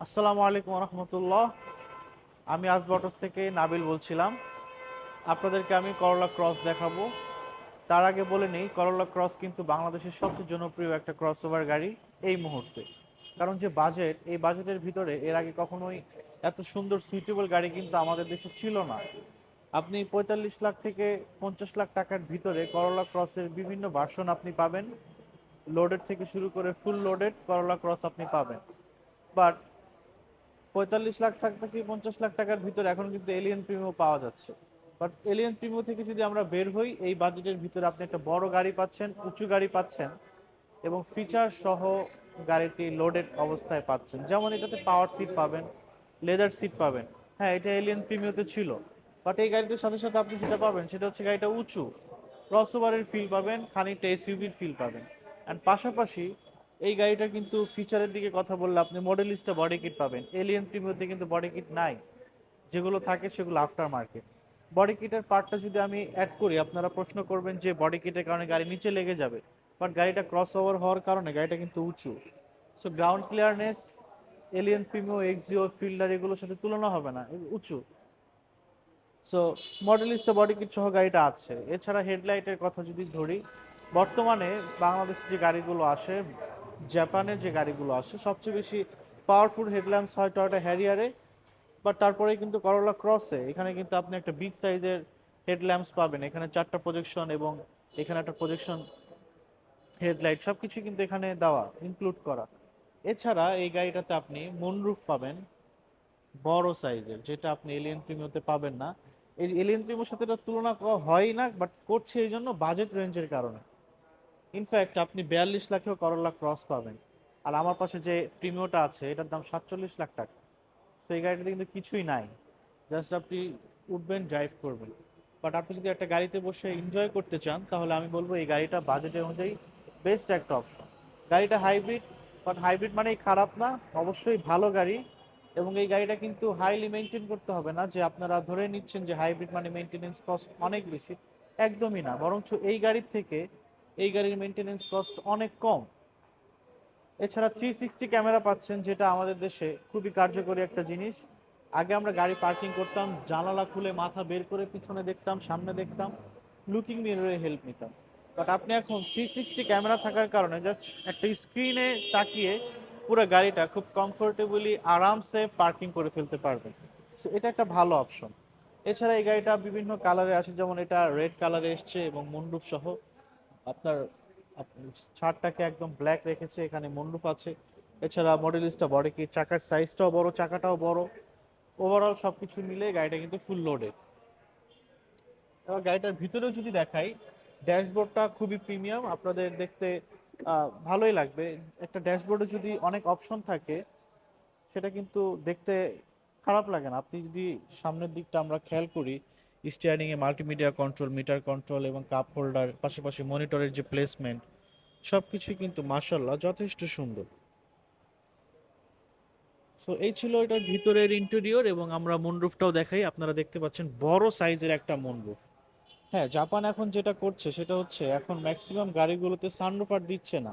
আসসালামু আলাইকুম রহমতুল্লাহ আমি আজবটস থেকে নাবিল বলছিলাম। আপনাদেরকে আমি করলা ক্রস দেখাবো। তার আগে বলে নেই করলা ক্রস কিন্তু বাংলাদেশের সবচেয়ে জনপ্রিয় একটা ক্রস ওভার গাড়ি এই মুহূর্তে। কারণ যে বাজেট এই বাজেটের ভিতরে এর আগে কখনোই এত সুন্দর সুইটেবল গাড়ি কিন্তু আমাদের দেশে ছিল না। আপনি পঁয়তাল্লিশ লাখ থেকে পঞ্চাশ লাখ টাকার ভিতরে করলা ক্রসের বিভিন্ন ভার্সন আপনি পাবেন। লোডেড থেকে শুরু করে ফুল লোডেড করলা ক্রস আপনি পাবেন। বাট পঁয়তাল্লিশ লাখ টাকা থেকে পঞ্চাশ লাখ টাকার ভিতরে এখন কিন্তু এলিয়ান প্রিমিও পাওয়া যাচ্ছে। বাট এলিয়ান প্রিমিও থেকে যদি আমরা বের হই, এই বাজেটের ভিতরে আপনি একটা বড় গাড়ি পাচ্ছেন, উঁচু গাড়ি পাচ্ছেন এবং ফিচার সহ গাড়িটি লোডেড অবস্থায় পাচ্ছেন। যেমন এটাতে পাওয়ার সিট পাবেন লেদার সিট পাবেন। হ্যাঁ এটা এলিয়ান প্রিমিওতে ছিল। বাট এই গাড়িটির সাথে সাথে আপনি যেটা পাবেন, সেটা হচ্ছে গাড়িটা উঁচু। ক্রসওভারের ফিল পাবেন, খানিকটা এসইউবির ফিল পাবেন। অ্যান্ড পাশাপাশি এই গাড়িটা কিন্তু ফিচারের দিকে কথা বললে আপনি মডেলিস্টটা বডি কিট পাবেন। এলিয়ান প্রিমিওতে কিন্তু বডি কিট নাই। যেগুলো থাকে সেগুলো আফটার মার্কেট বডি কিটের পার্টটা যদি আমি অ্যাড করি, আপনারা প্রশ্ন করবেন যে বডি কিটের কারণে গাড়ি নিচে লেগে যাবে। বাট গাড়িটা ক্রস ওভার হওয়ার কারণে গাড়িটা কিন্তু উঁচু। So ground clearance Allion Premio Axio Fielder এগুলোর সাথে তুলনা হবে না। উঁচু। সো মডেলিস্ট বডি কিট সহ গাড়িটা আছে। এছাড়া হেডলাইটের কথা যদি ধরি, বর্তমানে বাংলাদেশে যে গাড়িগুলো আসে জাপানের যে গাড়িগুলো আসে সবচেয়ে বেশি পাওয়ারফুল হেডল্যাম্পস হয় টয়টা হ্যারিয়ারে বাট তারপরে কিন্তু করোলা ক্রসে এখানে কিন্তু আপনি একটা বিগ সাইজের হেডল্যাম্পস পাবেন। এখানে চারটা প্রজেকশন এবং এখানে একটা প্রজেকশন হেডলাইট সব কিছু কিন্তু এখানে দেওয়া ইনক্লুড করা। এছাড়া এই গাড়িটাতে আপনি মুনরুফ পাবেন, বড় সাইজের যেটা আপনি এলিয়েন প্রিমিওতে পাবেন না। এই এলিয়েন প্রিমিওর সাথে এটা তুলনা হয় না বাট করছে এই জন্য বাজেট রেঞ্জের কারণে। ইনফ্যাক্ট আপনি বিয়াল্লিশ লাখেও করোলা ক্রস পাবেন। আর আমার পাশে যে প্রিমিওটা আছে, এটার দাম সাতচল্লিশ লাখ টাকা। সেই গাড়িটাতে কিন্তু কিছুই নাই। জাস্ট আপনি উঠবেন ড্রাইভ করবেন। বাট আপনি যদি একটা গাড়িতে বসে এনজয় করতে চান, তাহলে আমি বলব এই গাড়িটা বাজেটের অনুযায়ী বেস্ট একটা অপশন গাড়িটা হাইব্রিড বাট হাইব্রিড মানেই খারাপ না, অবশ্যই ভালো গাড়ি। এবং এই গাড়িটা কিন্তু হাইলি মেনটেন করতে হবে না, যে আপনারা ধরে নিচ্ছেন যে হাইব্রিড মানে মেনটেনেন্স কস্ট অনেক বেশি। একদমই না। বরঞ্চ এই গাড়ির থেকে এই গাড়ির মেনটেনেন্স কস্ট অনেক কম। এছাড়া থ্রি সিক্সটি ক্যামেরা পাচ্ছেন, যেটা আমাদের দেশে খুবই কার্যকরী একটা জিনিস। আগে আমরা গাড়ি পার্কিং করতাম, জানালা খুলে মাথা বের করে পিছনে দেখতাম, সামনে দেখতাম লুকিং মিররে হেল্প নিতাম। বাট আপনি এখন থ্রি সিক্সটি ক্যামেরা থাকার কারণে জাস্ট একটা স্ক্রিনে তাকিয়ে পুরো গাড়িটা খুব কমফোর্টেবলি আরামসে পার্কিং করে ফেলতে পারবেন। সো এটা একটা ভালো অপশন এছাড়া এই গাড়িটা বিভিন্ন কালারে আসে, যেমন এটা রেড কালারে এসছে এবং মুন্ডুপ সহ। আপনার আপ- ছাদটাকে একদম ব্ল্যাক রেখেছে, এখানে মন্ডুপ আছে। এছাড়া মডেলিস্টটা বড়, কি চাকার সাইজটাও বড়, চাকাটাও বড়। ওভারঅল সব কিছু মিলে গাড়িটা কিন্তু ফুল লোডেড এবার গাড়িটার ভিতরেও যদি দেখাই, ড্যাশবোর্ডটা খুবই প্রিমিয়াম আপনাদের দেখতে ভালোই লাগবে। একটা ড্যাশবোর্ডে যদি অনেক অপশন থাকে, সেটা কিন্তু দেখতে খারাপ লাগে না। আপনি যদি সামনের দিকটা আমরা খেয়াল করি স্টিয়ারিং এ মাল্টিমিডিয়া কন্ট্রোল মিটার কন্ট্রোল এবং কাপ হোল্ডার পাশাপাশি মনিটরের যে প্লেসমেন্ট সব কিছুই কিন্তু মার্শাল্লাহ যথেষ্ট সুন্দর। সো এই ছিল এটার ভিতরের ইন্টেরিয়র এবং আমরা মুনরুফটাও দেখাই। আপনারা দেখতে পাচ্ছেন বড় সাইজের একটা মুনরুফ হ্যাঁ জাপান এখন যেটা করছে সেটা হচ্ছে এখন ম্যাক্সিমাম গাড়িগুলোতে সানরুফ আর দিচ্ছে না।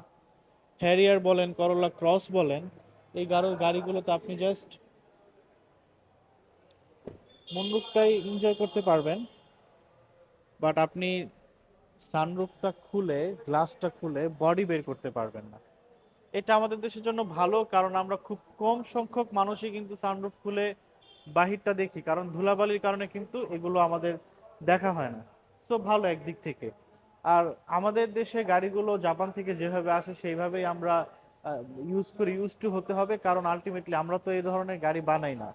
হ্যারিয়ার বলেন করোলা ক্রস বলেন, এই গাড়ি গাড়িগুলোতে আপনি জাস্ট মুনরুফটাই এনজয় করতে পারবেন। বাট আপনি সানরুফটা খুলে গ্লাসটা খুলে বডি বের করতে পারবেন না। এটা আমাদের দেশের জন্য ভালো, কারণ আমরা খুব কম সংখ্যক মানুষই কিন্তু সানরুফ খুলে বাহিরটা দেখি, কারণ ধুলাবালির কারণে কিন্তু এগুলো আমাদের দেখা হয় না। সো ভালো একদিক থেকে। আর আমাদের দেশে গাড়িগুলো জাপান থেকে যেভাবে আসে, সেইভাবেই আমরা ইউজ করি ইউজ টু হতে হবে, কারণ আলটিমেটলি আমরা তো এই ধরনের গাড়ি বানাই না।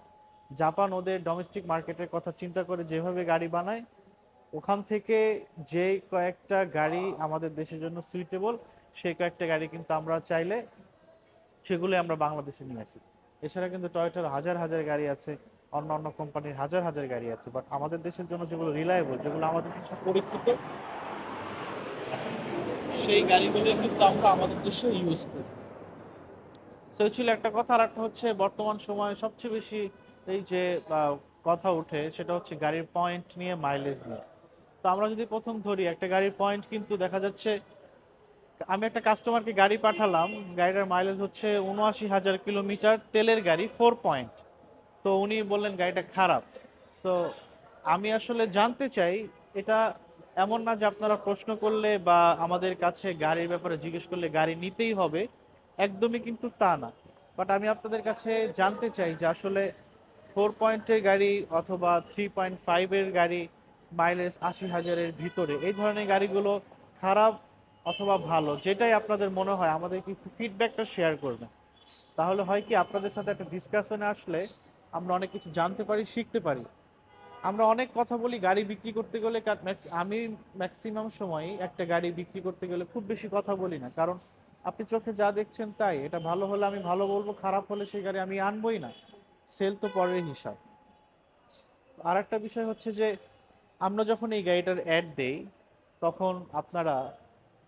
জাপান ওদের ডোমেস্টিক মার্কেটের কথা চিন্তা করে যেভাবে গাড়ি বানায়, ওখান থেকে যে কয়েকটা গাড়ি আমাদের দেশের জন্য সুইটেবল সেই কয়েকটা গাড়ি কিন্তু আমরা চাইলে সেগুলো আমরা বাংলাদেশে নিয়ে আসি। এছাড়া কিন্তু টয়োটার হাজার হাজার গাড়ি আছে অন্য অন্য কোম্পানির হাজার হাজার গাড়ি আছে বাট আমাদের দেশের জন্য যেগুলো রিলায়েবল যেগুলো আমাদের দেশে পরীক্ষিত, সেই গাড়িগুলো কিন্তু আমরা আমাদের দেশে ইউজ করি। সো ছিল একটা কথা, আর একটা হচ্ছে বর্তমান সময়ে সবচেয়ে বেশি এই যে কথা ওঠে সেটা হচ্ছে গাড়ির পয়েন্ট নিয়ে মাইলেজ নিয়ে। তো আমরা যদি প্রথম ধরি, একটা গাড়ির পয়েন্ট কিন্তু দেখা যাচ্ছে, আমি একটা কাস্টমারকে গাড়ি পাঠালাম, গাড়িটার মাইলেজ হচ্ছে উনআশি হাজার কিলোমিটার, তেলের গাড়ি ফোর পয়েন্ট তো উনি বললেন গাড়িটা খারাপ। সো আমি আসলে জানতে চাই, এটা এমন না যে আপনারা প্রশ্ন করলে বা আমাদের কাছে গাড়ির ব্যাপারে জিজ্ঞেস করলে গাড়ি নিতেই হবে, একদমই কিন্তু তা না। বাট আমি আপনাদের কাছে জানতে চাই যে আসলে ফোর পয়েন্টের গাড়ি অথবা থ্রি পয়েন্ট ফাইভের গাড়ি মাইলেজ আশি হাজারের ভিতরে। এই ধরনের গাড়িগুলো খারাপ অথবা ভালো, যেটাই আপনাদের মনে হয় আমাদেরকে একটু ফিডব্যাকটা শেয়ার করবেন? তাহলে হয় কি, আপনাদের সাথে একটা ডিসকাশনে আসলে আমরা অনেক কিছু জানতে পারি, শিখতে পারি। আমরা অনেক কথা বলি গাড়ি বিক্রি করতে গেলে আমি ম্যাক্সিমাম সময় একটা গাড়ি বিক্রি করতে গেলে খুব বেশি কথা বলি না। কারণ আপনি চোখে যা দেখছেন তাই। এটা ভালো হলে আমি ভালো বলব, খারাপ হলে সেই গাড়ি আমি আনবই না। সেল তো পরের হিসাব। আর একটা বিষয় হচ্ছে যে, আমরা যখন এই গাড়িটার অ্যাড দেই, তখন আপনারা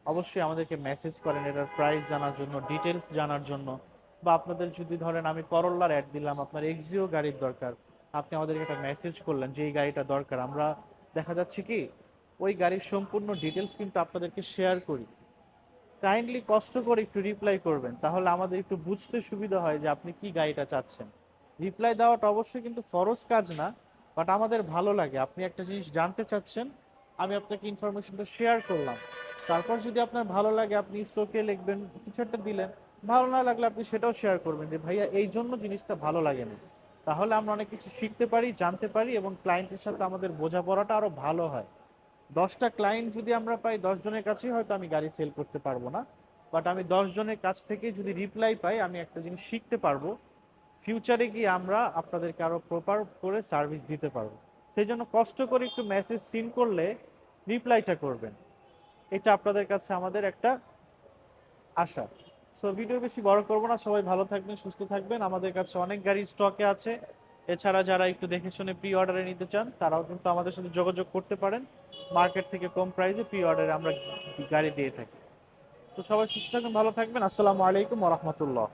অবশ্যই আমাদেরকে মেসেজ করেন এটার প্রাইস জানার জন্য ডিটেলস জানার জন্য। বা আপনাদের যদি ধরেন আমি করল্লার অ্যাড দিলাম, আপনার এক্সিও গাড়ির দরকার, আপনি আমাদেরকে একটা মেসেজ করলেন যে, এই গাড়িটা দরকার। আমরা দেখা যাচ্ছে কি, ওই গাড়ির সম্পূর্ণ ডিটেলস কিন্তু আপনাদেরকে শেয়ার করি। কাইন্ডলি কষ্ট করে একটু রিপ্লাই করবেন, তাহলে আমাদের একটু বুঝতে সুবিধা হয় যে, আপনি কি গাড়িটা চাচ্ছেন। রিপ্লাই দেওয়াটা অবশ্যই কিন্তু ফরজ কাজ না বাট আমাদের ভালো লাগে। আপনি একটা জিনিস জানতে চাচ্ছেন, আমি আপনাকে ইনফরমেশনটা শেয়ার করলাম। তারপর যদি আপনার ভালো লাগে, আপনি শোকে লিখবেন, কিছু একটা দিলেন। ভালো না লাগলে আপনি সেটাও শেয়ার করবেন যে, ভাইয়া, এই জন্য জিনিসটা ভালো লাগে না তাহলে আমরা অনেক কিছু শিখতে পারি, জানতে পারি এবং ক্লায়েন্টের সাথে আমাদের বোঝাপড়াটা আরও ভালো হয়। দশটা ক্লায়েন্ট যদি আমরা পাই, দশ জনের কাছেই হয়তো আমি গাড়ি সেল করতে পারব না বাট আমি দশ জনের কাছ থেকে যদি রিপ্লাই পাই, আমি একটা জিনিস শিখতে পারব। ফিউচারে গিয়ে আমরা আপনাদেরকে আরও প্রপার করে সার্ভিস দিতে পারব। সেই জন্য কষ্ট করে একটু মেসেজ সিন করলে রিপ্লাইটা করবেন। এটা আপনাদের কাছে আমাদের একটা আশা। সো ভিডিও বেশি বড় করব না। সবাই ভালো থাকবেন, সুস্থ থাকবেন। আমাদের কাছে অনেক গাড়ি স্টকে আছে। এছাড়া যারা একটু দেখে শুনে প্রি অর্ডারে নিতে চান, তারাও কিন্তু আমাদের সাথে যোগাযোগ করতে পারেন। মার্কেট থেকে কম প্রাইসে প্রি অর্ডারে আমরা গাড়ি দিয়ে থাকি। তো সবাই সুস্থ থাকবেন, ভালো থাকবেন। আসসালামু আলাইকুম রহমতুল্লাহ।